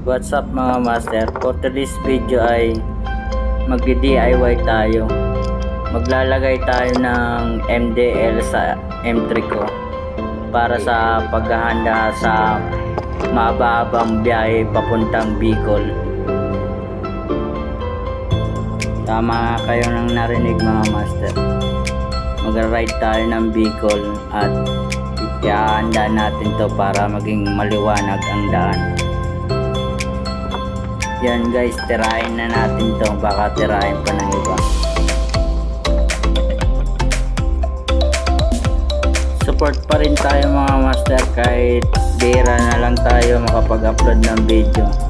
What's up mga master? For today's video ay magdi-DIY tayo. Maglalagay tayo ng MDL sa M3 ko para sa paghahanda sa mahabang biyahe papuntang Bicol. Tama kayo nang narinig mga master. Magra-ride tayo ng Bicol at ihahanda natin to para maging maliwanag ang daan. Yan guys, tirahin na natin to. Baka tirahin pa ng iba. Support pa rin tayo mga master kahit bira na lang tayo makapag-upload ng video.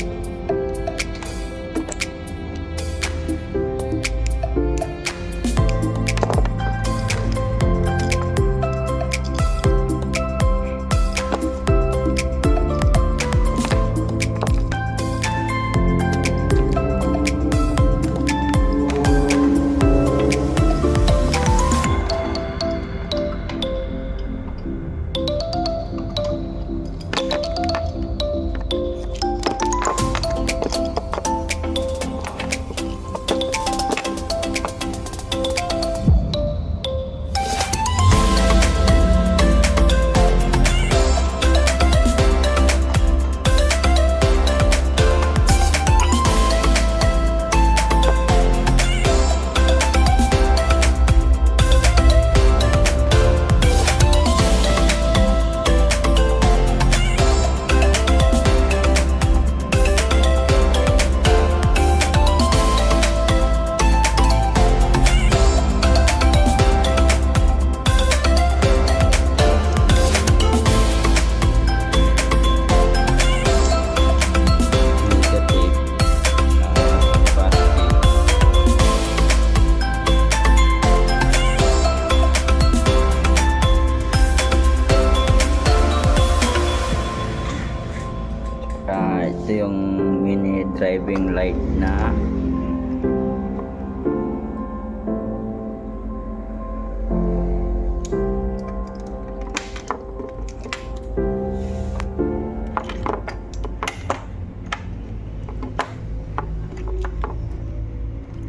ito yung mini driving light na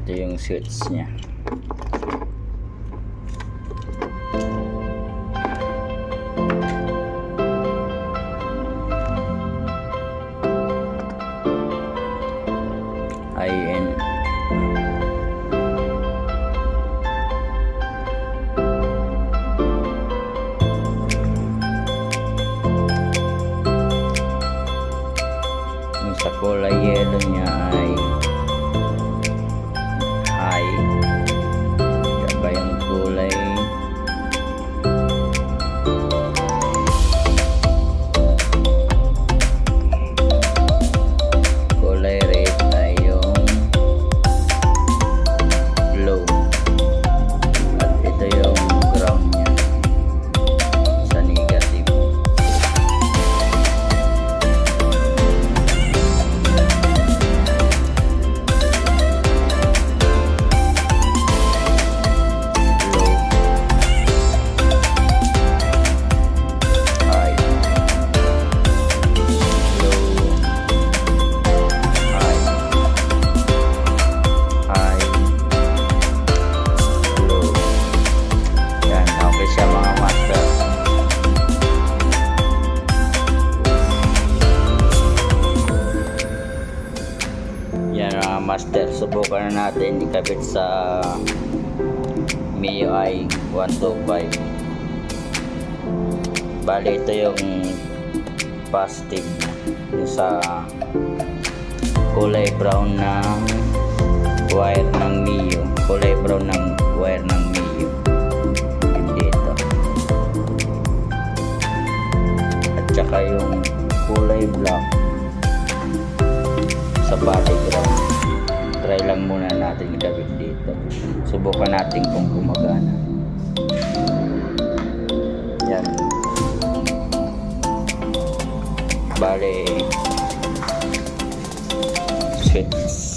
ito yung switch niya IN yung master subukan na natin ikabit sa MIUI 125 Bali, ito yung positive yung sa kulay brown ng wire ng Mio. Kulay brown ng wire ng Mio. Dito. At saka yung kulay black sa body ground. Lang muna natin gawin dito. Subukan natin kung gumagana. Yan. Bale, switch